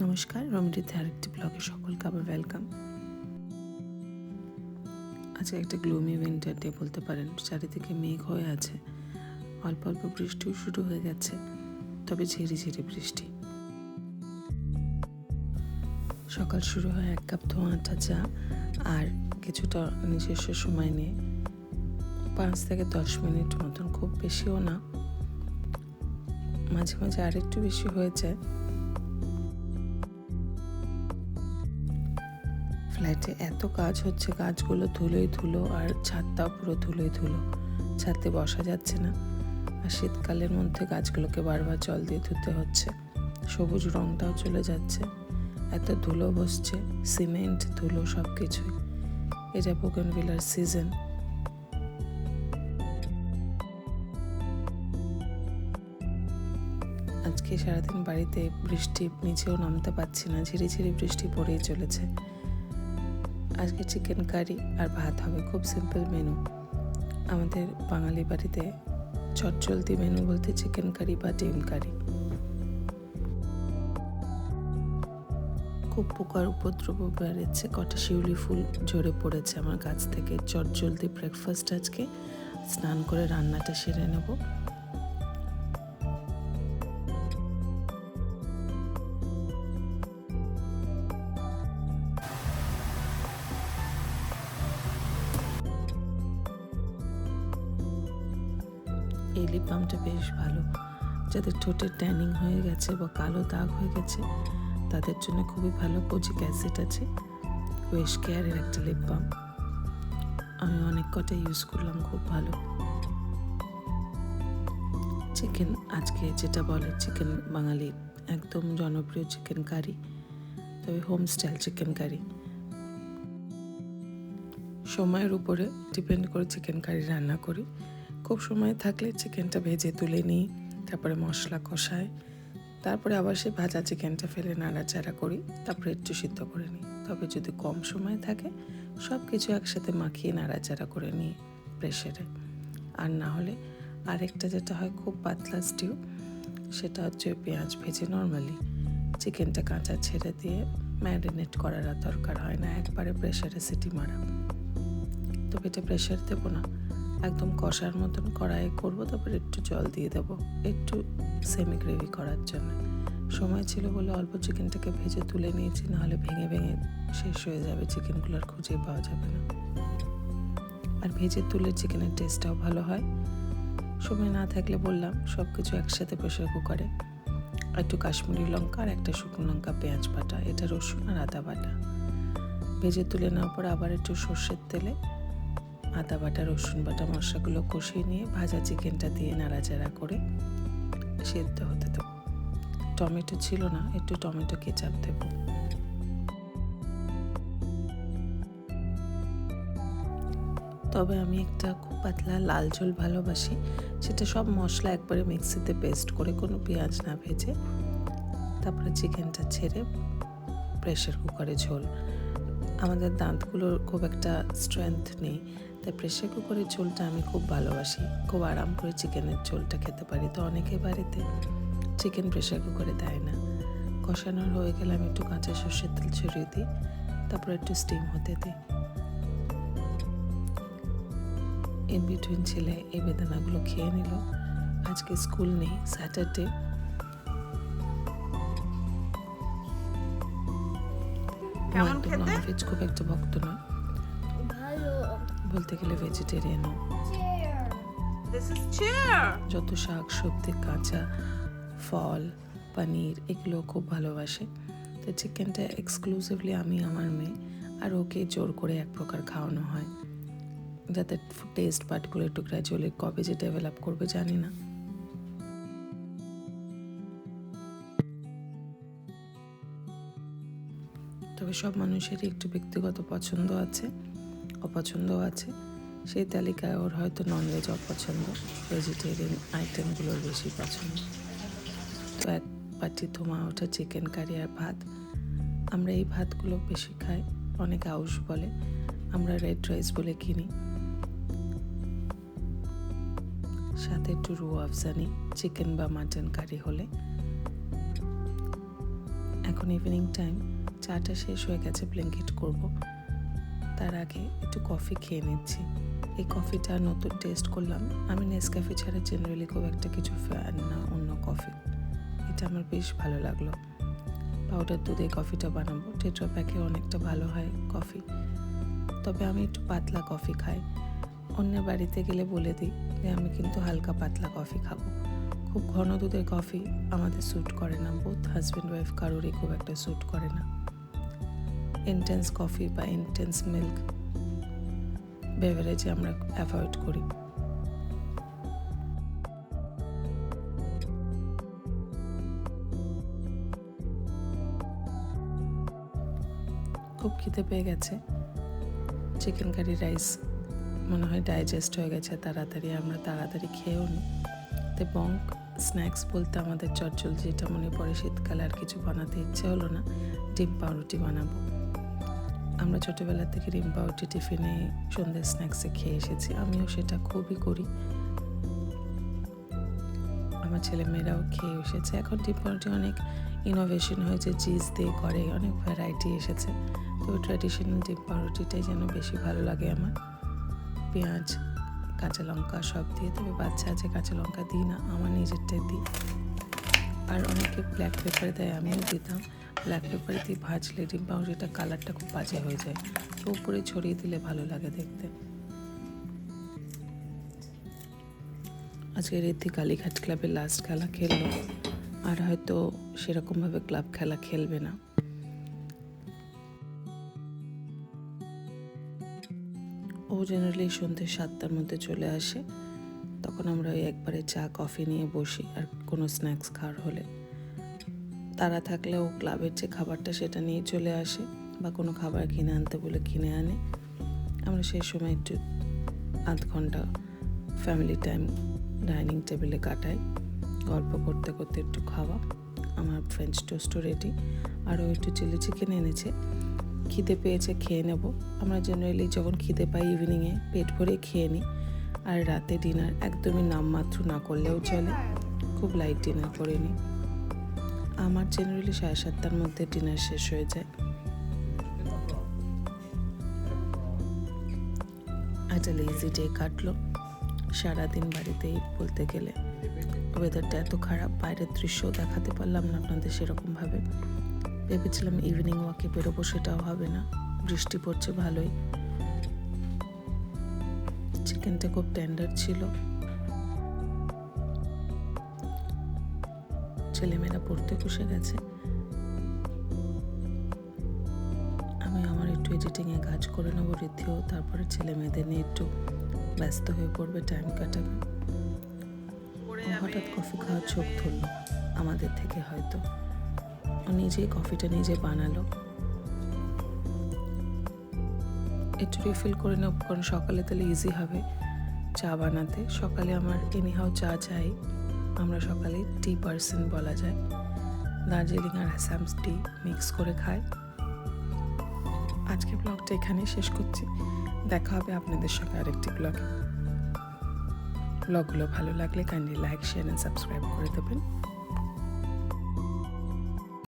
নমস্কার, রমিডিতে আরেকটি ব্লগে সকলকে আবার ওয়েলকাম আজকে একটা গ্লুমি উইন্টার ডে বলতে পারেন, চারিদিকে মেঘ হয়ে আছে, অল্প অল্প বৃষ্টিও শুরু হয়ে গেছে, তবে ঝিরি ঝিরি বৃষ্টি। সকাল শুরু হয় এক কাপ ধোঁয়াটা চা, আর কিছুটা নিজস্ব সময় নিয়ে পাঁচ থেকে দশ মিনিট মতন, খুব বেশিও না। মাঝে মাঝে আরেকটু বেশি হয়ে যায় ফ্ল্যাটে এত কাজ হচ্ছে, কাজগুলো ধুলোই ধুলো আর ছাদটাও পুরো ধুলোই ধুলো। ছাদে বসা যাচ্ছে না। আর শীতকালের মধ্যে গাছগুলোকে বারবার জল দিয়ে ধুতে হচ্ছে। সবুজ রংটাও চলে যাচ্ছে। এত ধুলো বসছে, সিমেন্ট, ধুলো সব কিছুই এটা বিলার সিজন আজকে সারাদিন বাড়িতে বৃষ্টি, নিচেও নামতে পারছি না। ঝিরি ঝিরি বৃষ্টি পড়েই চলেছে। আজকে চিকেন কারি আর ভাত হবে। খুব সিম্পল মেনু আমাদের বাঙালি বাড়িতে চটচলতি মেনু বলতে চিকেন কারি বা ডিম কারি খুব পোকার উপদ্রব বেড়েছে কটা শিউলি ফুল ঝরে পড়েছে আমার গাছ থেকে। চটজলদি ব্রেকফাস্ট আজকে। স্নান করে রান্নাটা সেরে নেব। এই লিপ বামটা বেশ ভালো। যাদের ঠোঁটের ট্যানিং হয়ে গেছে বা কালো দাগ হয়ে গেছে, তাদের জন্য খুবই ভালো। কোজিক অ্যাসিড আছে। ওয়েশ কেয়ারের একটা লিপ বাম আমি অনেক কটা ইউজ করলাম, খুব ভালো। চিকেন আজকে যেটা বলে চিকেন বাঙালি, একদম জনপ্রিয় চিকেন কারি তবে হোম স্টাইল চিকেন কারি সময়ের উপরে ডিপেন্ড করে চিকেন কারি রান্না করি। খুব সময় থাকলে চিকেনটা ভেজে তুলে নিই, তারপরে মশলা কষাই, তারপরে আবার সে ভাজা চিকেনটা ফেলে নাড়াচাড়া করি, তারপরে একটু সিদ্ধ করে নিই। তবে যদি কম সময় থাকে সব কিছু একসাথে মাখিয়ে নাড়াচাড়া করে নিই প্রেশারে আর না হলে আরেকটা যেটা হয় খুব পাতলা স্টিউ সেটা হচ্ছে পেঁয়াজ ভেজে নর্মালি চিকেনটা কাঁচা ছেড়ে দিয়ে ম্যারিনেট করার দরকার হয় না, একবারে প্রেশারে সিটি মারা। তবে এটা প্রেশার দেবো না। একদম কষার মতন কড়াইয়ে করব, তারপর একটু জল দিয়ে দেবো, একটু সেমি গ্রেভি করার জন্য। সময় ছিল বলে অল্প চিকেনটাকে ভেজে তুলে নিয়েছি, নাহলে ভেঙে ভেঙে শেষ হয়ে যাবে চিকেনগুলো আর খুঁজে পাওয়া যাবে না। আর ভেজে তুলে চিকেনের টেস্টটাও ভালো হয়। সময় না থাকলে বললাম সব কিছু একসাথে প্রেশার কুকারে একটু কাশ্মীরি লঙ্কা আর একটা শুকনো লঙ্কা পেঁয়াজ বাটা, এটা রসুন আর আদা বাটা। ভেজে তুলে নেওয়ার পর আবার একটু সর্ষের তেলে আদা বাটা, রসুন বাটা, মশলাগুলো কষিয়ে নিয়ে ভাজা চিকেনটা দিয়ে নাড়াচাড়া করে সেদ্ধ হতে দেবো। টমেটো ছিল না, একটু টমেটো কেচাপ দেব। তবে আমি একটা খুব পাতলা লাল ঝোল ভালোবাসি, সেটা সব মশলা একবারে মিক্সিতে পেস্ট করে কোনো পেঁয়াজ না ভেজে তারপরে চিকেনটা ছেড়ে প্রেশার কুকারে ঝোল। আমাদের দাঁতগুলোর খুব একটা স্ট্রেংথ নেই। তাই প্রেশার কুকারের ঝোলটা আমি খুব ভালোবাসি। খুব আরাম করে চিকেনের ঝোলটা খেতে পারি। তো অনেকে বাড়িতে চিকেন প্রেশার কুকারে দেয় না। কষানোর হয়ে গেলে আমি একটু কাঁচা সর্ষের তেল ছড়িয়ে দিই। তারপর একটু স্টিম হতে দিই। ইন বিটুইন ছেলে এই বেদানাগুলো খেয়ে নিল। আজকে স্কুল নেই স্যাটারডে ননভেজ খুব একটা ভক্ত নয়। বলতে গেলে ভেজিটেরিয়ানও chair. যত শাক সবজি কাঁচা ফল পনির এগুলো খুব ভালোবাসে। তো চিকেনটা এক্সক্লুসিভলি আমি আমার মেয়ে। আর ওকে জোর করে এক প্রকার খাওয়ানো হয়। যাতে টেস্ট পার্টগুলো একটু গ্র্যাজুয়ালি কবে যে ডেভেলপ করবে জানি না। তবে সব মানুষেরই একটু ব্যক্তিগত পছন্দ আছে অপছন্দ আছে। সেই তালিকায় ওর হয়তো ননভেজ অপছন্দ ভেজিটেরিয়ান আইটেমগুলোর বেশি পছন্দ। তো এক বাটি ধোমা ওঠা চিকেন কারি আর ভাত। আমরা এই ভাতগুলো বেশি খাই, অনেক আউশ বলে। আমরা রেড রাইস বলে কিনি। সাথে একটু রু আফজানি চিকেন বা মাটন কারি হলে। এখন ইভিনিং টাইম চাটা শেষ হয়ে গেছে ব্ল্যাঙ্কেট করব। তার আগে একটু কফি খেয়ে নিচ্ছি। এই কফিটা নতুন টেস্ট করলাম। আমি নেসক্যাফে ছাড়া জেনারেলি খুব একটা কিছু ফ্যান না, অন্য কফি এটা আমার বেশ ভালো লাগল। পাউডার দুধে কফিটা বানাবো। টেট্রা প্যাকে অনেকটা ভালো হয় কফি তবে আমি একটু পাতলা কফি খাই। অন্যের বাড়িতে গেলে বলে দিই যে, আমি কিন্তু হালকা পাতলা কফি খাব। খুব ঘন দুধের কফি আমাদের স্যুট করে না। বোথ হাজব্যান্ড ওয়াইফ কারোরই খুব একটা স্যুট করে না। ইন্টেন্স কফি বা ইন্টেন্স মিল্ক বেভারেজে আমরা অ্যাভয়েড করি। খুব খিদে পেয়ে গেছে। চিকেন কারি রাইস মনে হয় ডাইজেস্ট হয়ে গেছে, তাড়াতাড়ি আমরা তাড়াতাড়ি খেয়েও নিই তো বঙ্ক স্ন্যাক্স বলতে আমাদের চটচল যেটা মনে পড়ে, শীতকালে আর কিছু বানাতে ইচ্ছে হলো না, ডিম পাউরুটি বানাবো। আমরা ছোটোবেলা থেকে ডিম পাউরুটি টিফিনে সন্ধ্যে স্ন্যাক্সে খেয়ে এসেছি, আমিও সেটা খুবই করি। আমার ছেলে মেয়েরাও খেয়ে এসেছে। এখন ডিম পাউরুটি অনেক ইনোভেশন হয়েছে চিজ দিয়ে করে, অনেক ভ্যারাইটি এসেছে। তো ট্র্যাডিশনাল ডিম পাউরুটিটাই যেন বেশি ভালো লাগে আমার। পেঁয়াজ, কাঁচা লঙ্কা সব দিয়ে, তবে বাচ্চা আছে, কাঁচা লঙ্কা দিই না, আমার নিজেরটাই দিই। আর অনেকে ব্ল্যাক পেপার দেয়, আমিও দিতাম। ব্ল্যাক পেপারে দিয়ে ভাজলে ডিম পাউরুটিটা কালারটা খুব বাজে হয়ে যায়, তো উপরে ছড়িয়ে দিলে ভালো লাগে দেখতে। আজকে ঋদ্ধি কালীঘাট ক্লাবে লাস্ট খেলা খেললো, আর হয়তো সেরকমভাবে ক্লাব খেলা খেলবে না। ও জেনারেলি সন্ধ্যে সাতটার মধ্যে চলে আসে, তখন আমরা ওই একবারে চা কফি নিয়ে বসি, আর কোনো স্ন্যাক্স খাওয়ার হলে। তারা থাকলে ও ক্লাবের যে খাবারটা সেটা নিয়ে চলে আসে বা কোনো খাবার কিনে আনতে বলে কিনে আনে। আমরা সেই সময় একটু আধ ঘণ্টা ফ্যামিলি টাইম ডাইনিং টেবিলে কাটাই। গল্প করতে করতে একটু খাওয়া। আমার ফ্রেঞ্চ টোস্টও রেডি আরও একটু চিলি চিকেন এনেছে। খিদে পেয়েছে, খেয়ে নেব। আমরা জেনারেলি যখন খিদে পাই ইভিনিংয়ে পেট ভরে খেয়ে নিই। আর রাতে ডিনার একদমই নামমাত্র না করলেও চলে। খুব লাইট ডিনার করে নিই। আমার জেনারেলি সাড়ে সাতটার মধ্যে ডিনার শেষ হয়ে যায়। একটা লেজি ডে কাটলো। সারাদিন বাড়িতেই বলতে গেলে ওয়েদারটা এত খারাপ, বাইরের দৃশ্যও দেখাতে পারলাম না আপনাদের সেরকমভাবে। ভেবেছিলাম ইভিনিং ওয়াকে বেরোবো, সেটাও হবে না। বৃষ্টি পড়ছে ভালোই। চিকেনটা খুব টেন্ডার ছিল। ছেলেমেয়েরা পড়তে বসে গেছে। আমি আমার একটু এডিটিংয়ে কাজ করে নেব ঋদ্ধিও তারপরে ছেলে মেয়েদের নিয়ে একটু ব্যস্ত হয়ে পড়বে টাইম কাটাবে। হঠাৎ কফি খাওয়ার চোখ ধরলো আমাদের থেকে হয়তো। ও নিজেই কফিটা নিজে বানালো। একটু রিফিল করে নেব কারণ সকালে তাহলে ইজি হবে চা বানাতে। সকালে আমার এনিহাও চা চাই। আমরা সকালে টি পার্সেন্ট বলা যায়। দার্জিলিং আর অ্যাসামস টি মিক্স করে খাই। আজকে ব্লগটা এখানেই শেষ করছি। দেখা হবে আপনাদের সঙ্গে আরেকটি ব্লগে। ব্লগগুলো ভালো লাগলে kindly like share and subscribe করে দেবেন।